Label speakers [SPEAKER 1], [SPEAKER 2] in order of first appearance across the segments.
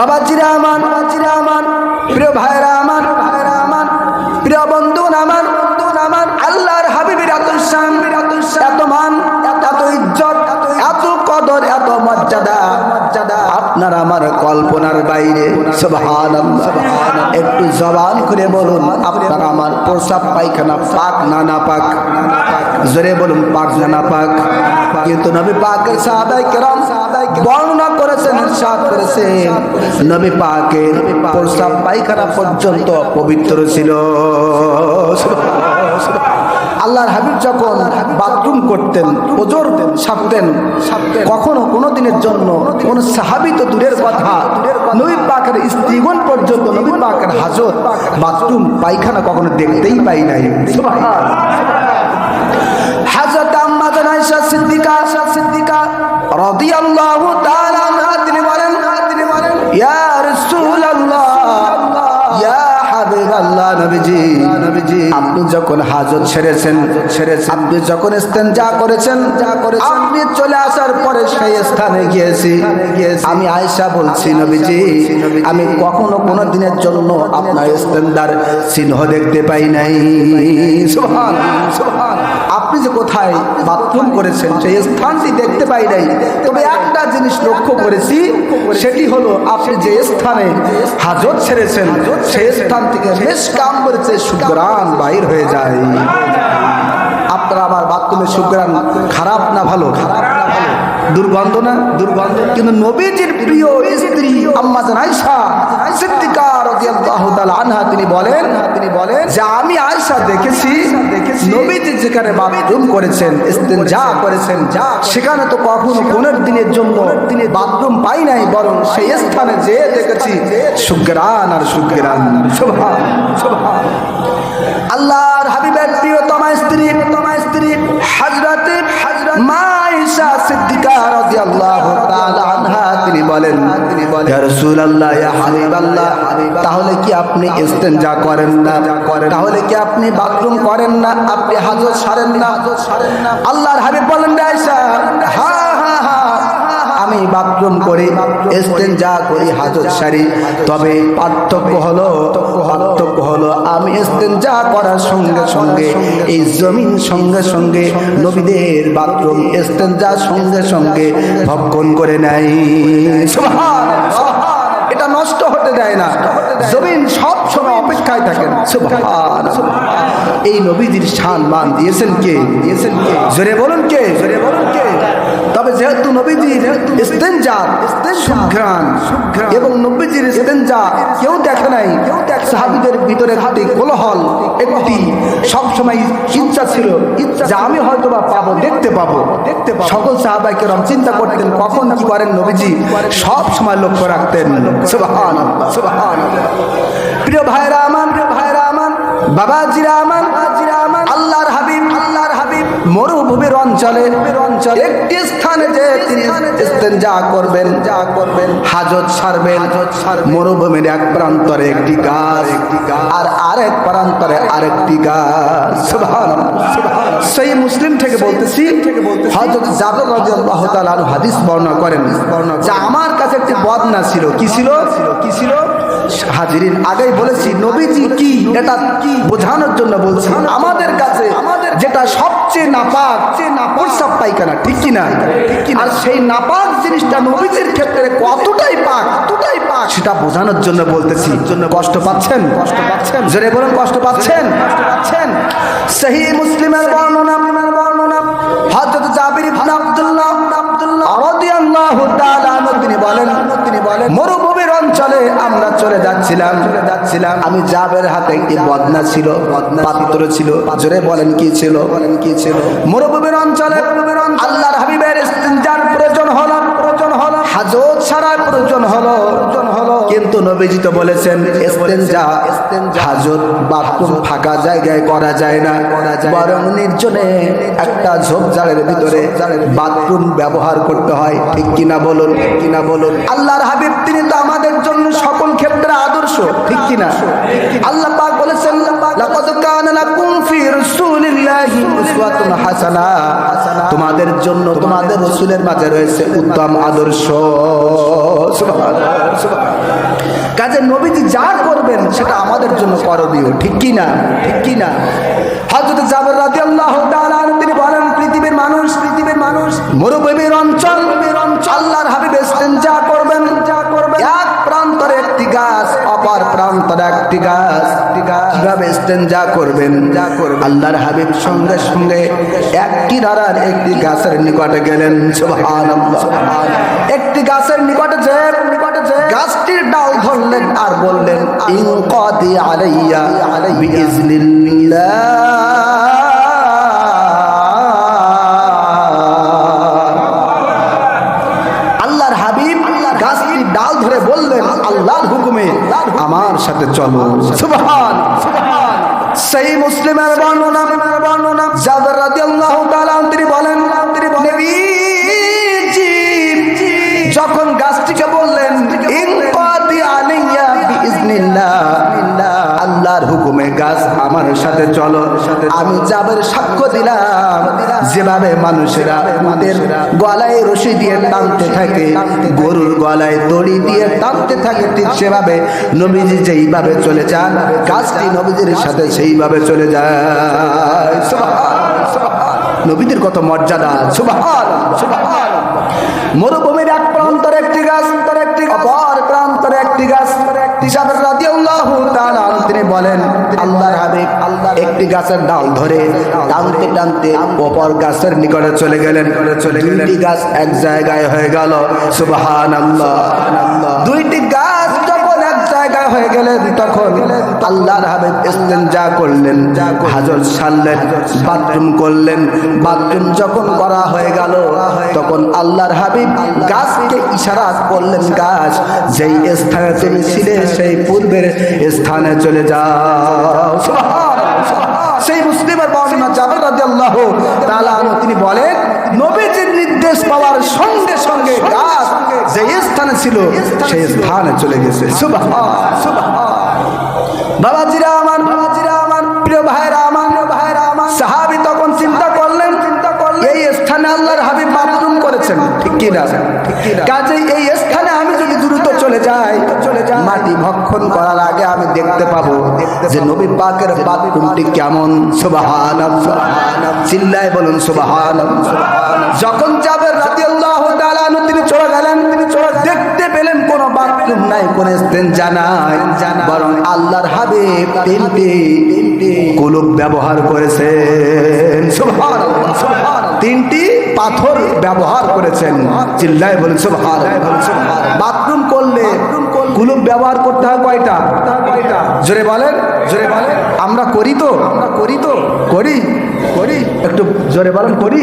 [SPEAKER 1] আমার, বাবাজিরা আমার, প্রিয় ভাইরা আমার ভাইরা আমার, প্রিয় বন্ধু আমার বন্ধু আমার, আল্লাহর হাবিবের এত শান, এত মান, এত ইজ্জত, এত কদর, এত মর্যাদা মর্যাদা। আপনার আমার কল্পনার বাইরে একটু জবান করে বলুন, আপনার আমার প্রসাব পায়খানা পাক না না পাক? জোরে বলুন, পাক না না পাক? কিন্তু নবী পাকের সাহাবাই কেরাম বর্ণনা ইরশাদ করেছেন। নবী পাকের প্রসাব পায়খানা পর্যন্ত পবিত্র ছিল। আল্লাহর হাবিব যখন বাথরুম করতেন ওজোর সারতেন কখনো কোনো দিনের জন্য কোন সাহাবি তো দূরের কথা। নবী পাকের স্ত্রীগণ পর্যন্ত নবী পাকের হাজত বাথরুম পায়খানা কখনো দেখতেই পাই নাই। হাজরত আম্মা জান আয়েশা সিদ্দিকা সিদ্দিকা রাদিয়াল্লাহু আপনি যখন হাজত ছেড়েছেন ছেড়েছেন আপনি যখন ইস্তেনজা করেছেন যা করেছেন আপনি চলে আসার পরে সেই স্থানে গিয়েছি। আমি আয়েশা বলছি, নবীজি, আমি কখনো কোনো দিনের জন্য আপনার স্থানদার চিহ্ন দেখতে পাই নাই। সুবহান সুবহান। আপনি যে কোথায় বাথরুম করেছেন, সেই স্থানটি দেখতে পাই নাই। তবে একটা জিনিস লক্ষ্য করেছি, সেটি হলো আপনি যে স্থানে হাজত ছেড়েছেন, সেই স্থান থেকে বেশ কাম করেছে, সুগ্রাণ বাইর হয়ে যায়। আপনারা আমার বাথরুমের সুগ্রাণ খারাপ না ভালো? খারাপ দুর্গন্ধ না? দুর্গন্ধ। কিন্তু নবীজির প্রিয় স্ত্রী আম্মা আয়েশা সিদ্দিকা রাদিয়াল্লাহু আনহা, তিনি বলেন তিনি বলেন, যে আমি আয়েশা দেখেছি দেখেছি নবীজি যেখানে বাথরুম করেছেন, ইস্তেনজা করেছেন যা সেখানে তো কখনো কোনের দিনের জন্য তিনি বাথরুম পাই নাই, বরং সেই স্থানে যে দেখেছি, সুগ্রাণ আর সুগ্রাণ। সুবহান সুবহান। আল্লাহর বলেন তাহলে কি আপনি যা করেন না? তাহলে কি আপনি বাথরুম করেন না? আপনি হাজত সারেন না? আল্লাহর হাবিব বলেন হ্যাঁ আমি বাথরুম করি যা করি, হাজত সারি। তবে পার্থক্য হলো পার্থক্য হলো আমি যা করার সঙ্গে সঙ্গে, এই জমিন সঙ্গে সঙ্গে, নবীদের বাথরুম যা সঙ্গে সঙ্গে ভক্ষণ করে নেয়। এটা নষ্ট হতে দেয় না। জমিন সব সময় অপেক্ষায় থাকেন এই নবীদের শান মান দিয়েছেন কে? দিয়েছেন কে জোরে বলুন কে? জোরে বলুন তবে যেহেতু নবীজির ইস্তেনজা সুঘ্রাণ, এবং নবীজির ইস্তেনজা কেউ দেখে নাই। সাহাবিদের ভিতরে একটি কোলহল, একটি সবসময় ইচ্ছা ছিল যে আমি হয়তো বা পাবো, দেখতে পাবো। দেখতে পাবো সকল সাহাবাই কেরম চিন্তা করতেন, কখন কি করেন নবীজি? সব সময় লক্ষ্য রাখতেন। প্রিয় ভাইরা আমার, প্রিয় ভাইরা আমার বাবাজিরা আমার বাবাজিরা আমার, আল্লাহর হাবিব আল্লাহর হাবিব, মরুভূমির অঞ্চলে একটি স্থানে যে তিনি ইস্তেনজা করবেন যা করবেন হাজত সারবেন। মরুভূমির এক প্রান্তরে একটি গাছ আর আরেক প্রান্তরে আরেকটি গাছ। সেই মুসলিম থেকে বলতেছি হযরত জাবের রাদিয়াল্লাহু তাআলা আনহু হাদিস বর্ণনা করেন। যে আমার কাছে একটি বদনা ছিল। কি ছিল কি ছিল? হাজিরিন আগেই বলেছি, নবীজি কি এটা কি বোঝানোর জন্য বলছি। আমাদের কাছে আমাদের যেটা সবচেয়ে নাপাক, প্রস্রাব পায়খানা, ঠিক কি না? আর সেই নাপাক জিনিসটা নবীজির ক্ষেত্রে কতটাই পাক কতটাই পাক, সেটা বোঝানোর জন্য বলতেছি। জন্য কষ্ট পাচ্ছেন? কষ্ট পাচ্ছেন? জোরে বলুন, কষ্ট পাচ্ছেন? কষ্ট পাচ্ছেন সেই মুসলিমের বর্ণনা বর্ণনা হযরত জাবির ইবনে আব্দুল্লাহ আব্দুল্লাহ রাদিয়াল্লাহু তাআলা আনহু তিনি বলেন তিনি বলেন মরুভূমির অঞ্চলে আমরা চলে যাচ্ছিলাম। যাচ্ছিলাম আমি জাবের হাতে একটি বদনা ছিল পাত্র ছিল। জোরে বলেন কি ছিল? বলেন কি ছিল মরুভূমির অঞ্চলে আল্লাহর হাবিবের হাজত ছাড়ার প্রয়োজন হলো। হলো। কিন্তু নবীজি তো বলেছেন হাজত বাথরুম ফাঁকা জায়গায় করা যায় না। বরং নির্জনে একটা ঝোপঝাড়ের ভিতরে বাথরুম ব্যবহার করতে হয়। ঠিক কিনা বলুন? কিনা বলুন? আল্লাহর হাবিব তিনি তো আমাদের জন্য সকল ক্ষেত্রে আদর্শ। ঠিক কিনা? আল্লাহ পাক বলেছেন লাকাদ কানা লাকুম ফি তোমাদের জন্য তোমাদের রসুলের মাঝে রয়েছে উত্তম আদর্শ। কাজে নবীজি যা করবেন সেটা আমাদের জন্য করণীয়, ঠিক কি না ঠিক কি না জাবের রাদিয়াল্লাহু তাআলা একটি গাছ। কীভাবে যা করবেন? যা করবেন। আল্লাহর হাবিব সঙ্গে সঙ্গে একটি ধারার একটি গাছের নিকটে গেলেন। একটি গাছের নিকটে যে নিকটে যে গাছটির ডাল ধরলেন আর বললেন ইনকাদি আলাইয়া বিইজনিল্লাহ। সাথে চলো সেই মুসলিমের বর্ণনা আমার সাথে চলো আমি জাবের সাক্ষ্য দিলাম। যেভাবে মানুষেরা আমাদের গলায় রশি দিয়ে টানতে থাকে, গরুর গলায় দড়ি দিয়ে টানতে থাকে, ঠিক সেভাবে নবীজি যেইভাবে চলে যান, গাছটি নবীজির সাথে সেইভাবে চলে যায়। নবীদের কত মর্যাদা সুবহান মরুভূমির এক প্রান্তরে একটি গাছ, অপর প্রান্তরে একটি গাছ। তিনি বলেন আল্লাহর হাবিব একটি গাছের ডাল ধরে টানতে টানতে অপর গাছের নিকটে চলে গেলেন। চলে গেলেন গাছ এক জায়গায় হয়ে গেল। সুবাহ দুইটি গাছ জায়গায় হয়ে গেলেন, তখন আল্লাহর হাবিব ইস্তেঞ্জা করলেন হাজর সারলেন, বাথরুম করলেন। বাথরুম যখন করা হয়ে গেল, তখন আল্লাহর হাবিব গাছকে ইশারা করলেন, গাছ, যেই স্থানে তুমি ছিলে, সেই পূর্বের স্থানে চলে যাও। সেই মুসলিমের বর্ণনা আনহু, তিনি বলেন, নবীজির নির্দেশ পাওয়ার সঙ্গে সঙ্গে গাছ যে ছিল সেই স্থানে চলে গেছে। সুবহান বাবাজিরা আমার বাবাজিরা আমার প্রিয় ভাইরা আমার ভাইরা আমার সাহাবী তখন চিন্তা করলেন চিন্তা করলেন, এই স্থানে আল্লাহর করেছেন। ঠিক কাজেই এই স্থানে আমি যদি দ্রুত চলে যাই চলে যাই, মাটি ভক্ষণ করার আগে আমি দেখতে পাবো যে নবী পাকের বাথরুমটি কেমন। সুবহানাল্লাহ। চিল্লায় বলুন, সুবহানাল্লাহ। যখন যাবে রাদিয়াল্লাহু বাথরুম নাই কোন স্থান জানাই বরং আল্লাহর হাবে তিনটি কুলুপ ব্যবহার করেছেন। তিনটি পাথর ব্যবহার করেছেন। চিল্লায় বলেন, সুবহানাল্লাহ বাথরুম করলে কুলুপ ব্যবহার করতে হয় কয়টা? জোরে বলেন। জোরে বলেন, আমরা করি তো, আমরা করি তো, করি করি, একটু জোরে বলেন, করি।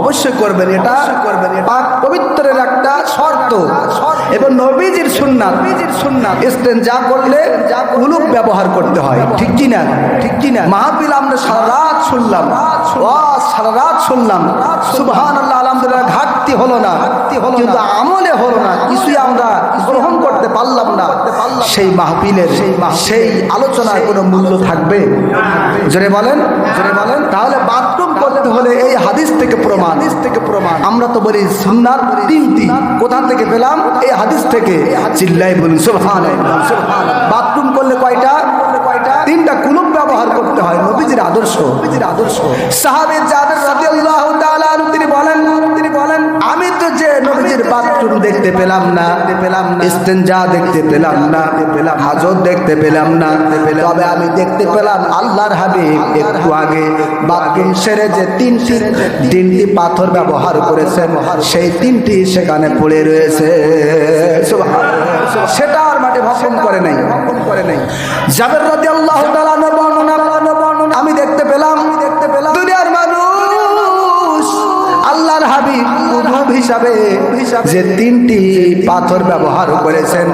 [SPEAKER 1] অবশ্যই করবেন, এটা করবেন পাক পবিত্রের একটা শর্ত। এবং নবীজির সুন্নাত নবীজির সুন্নাত। স্টেন যা করলে যা কুলুপ ব্যবহার করতে হয়, ঠিক কি না? ঠিক কি না? মাহফিল আমরা সারা রাত শুনলাম সারা রাত শুনলাম। সুবহানাল্লাহ, আলহামদুলিল্লাহ ঘাটতি হলো না কিন্তু আমলে হলো না কিছুই আমরা গ্রহণ করতে পারলাম না। সেই মাহফিলের সেই সেই আলোচনার কোনো মূল্য থাকবে? জোরে বলেন জোরে বলেন। তাহলে বাথরুম করতে হলে এই হাদিস থেকে প্রমাণ। হাদিস থেকে প্রমাণ। আমরা তো বলি সুন্নার তিনটি। কোথা থেকে পেলাম? এই হাদিস থেকে। চিল্লাই বলুন সুবহান বাথরুম করলে কয়টা? কয়টা? তিনটা কুলুপ ব্যবহার করতে হয়। নবীজির আদর্শ। নবীজির আদর্শ। সাহাবে যাদের রাদিয়াল্লাহু তাআলা আনহু তিনি বলেন তিনি বলেন আমি তো যে নবীজির বাথরুম দেখতে পেলাম না। পেলাম না ইস্তেনজা দেখতে পেলাম না। পেলাম হাজত দেখতে পেলাম না। তবে আমি দেখতে পেলাম আল্লাহর হাবিব একটু আগে বাথরুম সেরে যে তিনটি তিনটি পাথর ব্যবহার করেছেন, সেই তিনটি সেখানে পড়ে রয়েছে। সেটা আর মাঠে ভক্ষণ করে নাই। ভক্ষণ করে নাই রাদিয়াল্লাহু তাআলা বর্ণনা বর্ণনা হিসাবে যে তিনটি পাথর ব্যবহার করেছেন,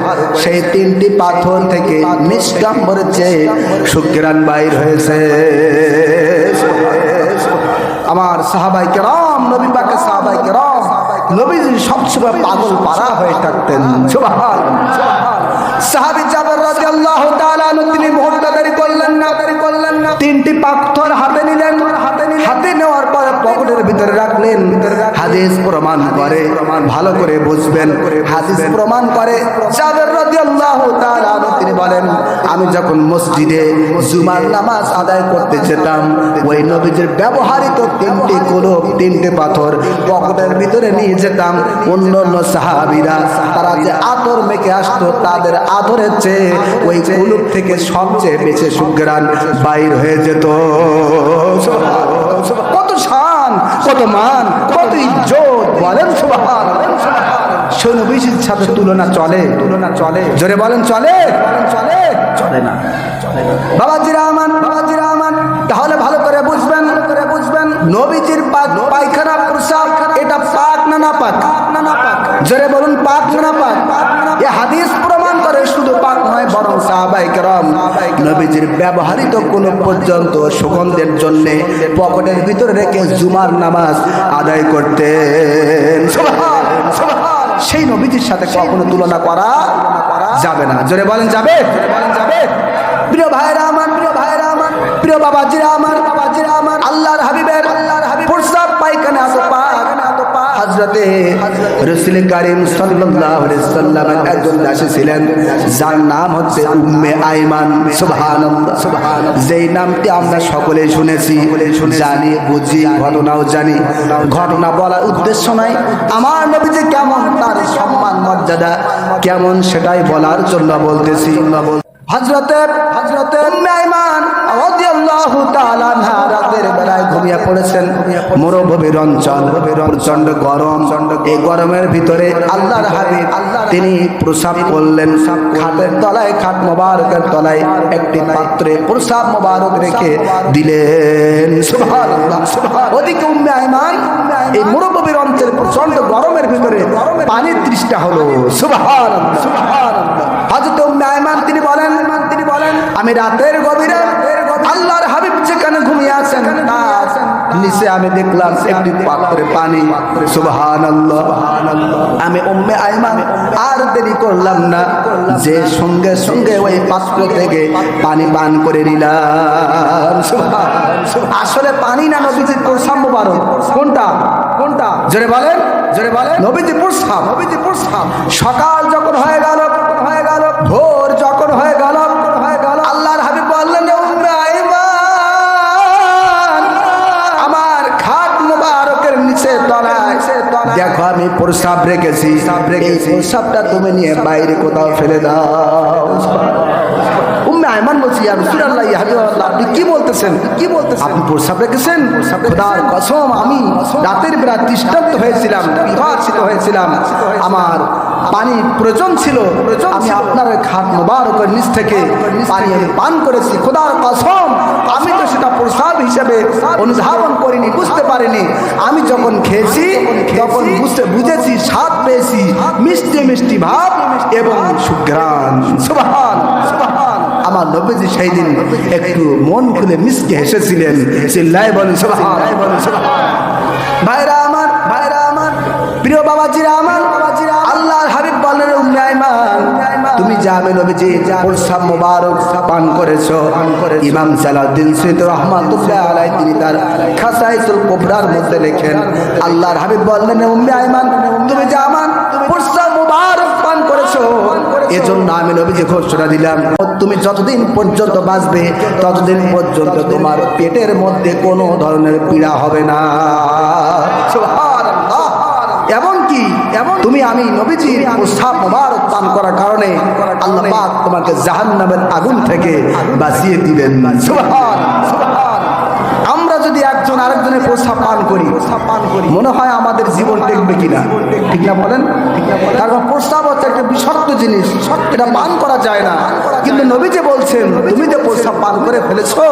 [SPEAKER 1] সেই তিনটি পাথর থেকে নিষ্কাম্বরের চেয়ে সুগ্রান বাইর হয়েছে। আমার সাহাবাই কেরাম, নবী পাকে সাহাবাই কেরাম, নবীজি সবসময় পাগল পারা হয়ে থাকতেন। সাহাবী জাবের তাআলা আনহু, তিনি মুহূর্তদারি করলেন না করলেন না। তিনটি পাথর হাতে নিলেন। হাতে নেওয়ার পরে পকেটের ভিতরে রাখলেন। হাদিস প্রমাণ করে, ভালো করে বুঝবেন। হাদিস প্রমাণ করে। তিনি বলেন, আমি যখন মসজিদে জুমার নামাজ আদায় করতে যেতাম, ওই নবীজির ব্যবহারিত তিনটি কলব তিনটে পাথর পকেটের ভিতরে নিয়ে যেতাম। অন্য অন্য সাহাবিরা, তারা যে আতর মেখে আসতো, তাদের আতরের চেয়ে ওই কুলুপ থেকে সবচেয়ে বেশি সুগ্রান বাইর হয়ে যেত। কত শান, কত মান, কত ইজ্জত, বলেন সুবহান সৈন্যবিশির সাথে তুলনা চলে তুলনা চলে। জোরে বলেন, চলে? চলে? চলে না। বাবাজি রহমান বাবাজি রহমান তাহলে ভালো করে বুঝবেন। এটা পাক না পাক? জোরে বলুন, পাক না পাক? হাদিস করে শুধু পাক নয় বরং সাহাবাই কেরাম নবীজির ব্যবহৃত কোনো পর্যন্ত সুগন্ধের জন্য পকেটের ভিতরে রেখে জুমার নামাজ আদায় সুবহান সেই নবীজির সাথে কখনো তুলনা করা যাবে না। জোরে বলেন যাবে? প্রিয় ভাইরা আমার প্রিয় ভাইরা আমার প্রিয় বাবাজিরা আমার পাক হযরতে রাসূল কারীম সাল্লামের একজন দাসী ছিলেন যার নাম হচ্ছে উম্মে আইমান। সুবহানাল্লাহ। সুবহানাল্লাহ যেই নামটি আমরা সকলে শুনেছি, জানি, বুঝি, ঘটনাও জানি। ঘটনা বলার উদ্দেশ্য নাই। আমার নবীজি কেমন, তার সম্মান, মর্যাদা কেমন সেটাই বলার জন্য বলতেছি। হজরতে হজরতে আইমান রাদিয়াল্লাহু তাআলা রাতের বেলায় ঘুমিয়ে পড়েছেন। মরুভূমির অঞ্চল প্রচণ্ড গরম। এই গরমের ভিতরে আল্লাহর হাবিব তিনি প্রসাব করলেন। খাটের তলায়, খাট মোবারকের তলায় একটি পাত্রে প্রসাব মোবারক রেখে দিলেন। সুবহানাল্লাহ ওদিকে উম্মে আইমান এই মরুভূমির অঞ্চলে প্রচণ্ড গরমের ভিতরে পানির তৃষ্ণা হলো। সুবহানাল্লাহ সুবহানাল্লাহ। হযরত উম্মে আইমান তিনি বলেন তিনি বলেন, আমি রাতের গভীরে যেখানে ঘুমিয়ে আছেন নিচে আমি দেখলাম একটি পাত্রে পানি। সুবহানাল্লাহ। আমি উম্মে আইমান আর দেরি করলাম না। যে সঙ্গে সঙ্গে ওই পাত্র থেকে পানি পান করে নিলাম। আসলে পানি না প্রসাব মুবারক। কোনটা? কোনটা? জোরে বলেন জোরে বলেন। নবীজি প্রসাব নবীজি সকাল যখন হয়ে গেল হয়ে গেল। ভোর যখন হয়ে নিচে তলায় দেখো আমি প্রস্তাব রেখেছি। প্রস্তাবটা তুমি নিয়ে বাইরে কোথাও ফেলে দাও। আয়মান বলছি ইয়া রাসূলুল্লাহ ইয়া হাবিবাল্লাহ আপনি কি বলতেছেন? কি বলতেছেন? আপনি প্রস্তাব রেখেছেন? খোদার কসম আমি রাতের বেলা দৃষ্টান্ত হয়েছিলাম হয়েছিলাম। আমার পানি প্রয়োজন ছিল। আমি আপনার খাট মোবারকের নিচ থেকে পানি আমি পান করেছি। খোদার কসম আমি তো সেটা প্রসাব হিসেবে অনুধাবন করিনি বুঝতে পারিনি। আমি যখন খেয়েছি তখন বুঝতে বুঝেছি স্বাদ পেয়েছি মিষ্টি মিষ্টি ভাব এবং সুঘ্রাণ সুবহান সুবহান। আমার নবীজি সেই দিন একটু মন খুলে মিসকে হেসেছিলেন চিল্লাই বলেন ভাইরা আমার ভাইরা আমার, প্রিয় বাবাজিরা আমার, আল্লাহর হাবিব বলেন, উম্মে আইমান, তুমি জামে নবীজি প্রসাব মোবারক পান করেছ। ইমাম সালাউদ্দিন সৈয়দ রহমাতুল্লাহ আলাই তিনি তার খাসাইতুল কুবরার মধ্যে লেখেন, আল্লাহর হাবিব বললেন, উম্মে তুমি জামান প্রসাব মোবারক পান করেছ এজন্য আমি নবীজি ঘোষণা দিলাম, তুমি যতদিন পর্যন্ত বাঁচবে, ততদিন পর্যন্ত তোমার পেটের মধ্যে কোনো ধরনের পীড়া হবে না। এমনকি এমন তুমি আমি নবীজির পান করার কারণে আল্লাহ তোমাকে জাহান্নামের আগুন থেকে বাঁচিয়ে দিবেন। না একজন আরেকজনের প্রস্তাব পান করি। পান করি মনে হয় আমাদের জীবন টেকবে কিনা। ঠিক না বলেন? কারণ প্রস্তাব হচ্ছে একটা বিষাক্ত জিনিস। এটা পান করা যায় না। কিন্তু নবী যে বলছেন, তুমি যে প্রস্তাব পান করে ফেলেছো,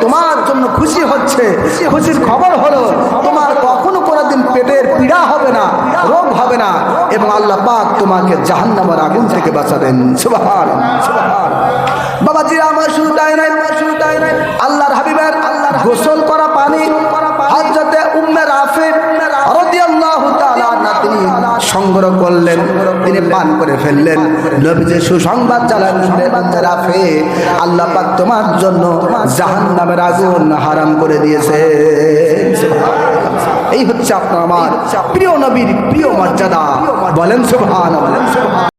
[SPEAKER 1] তোমার জন্য খুশি হচ্ছে। খুশির খবর হলো, তোমার কখনো কোনোদিন পেটের পীড়া হবে না, রোগ হবে না এবং আল্লাহ পাক তোমাকে জাহান্নামের আগুন থেকে বাঁচাবেন। সুবহান সুবহান গোসল করা পানি সংগ্রহ করলেন, তিনি পান করে ফেললেন। নবীজি সুসংবাদ চালালেন রাফে আল্লাহ পাক তোমার জন্য জাহান্নামের আগুন হারাম করে দিয়েছে। এই হচ্ছে আপনার আমার প্রিয় নবীর প্রিয় মর্যাদা। বলেন সুবহান বলেন সুবহান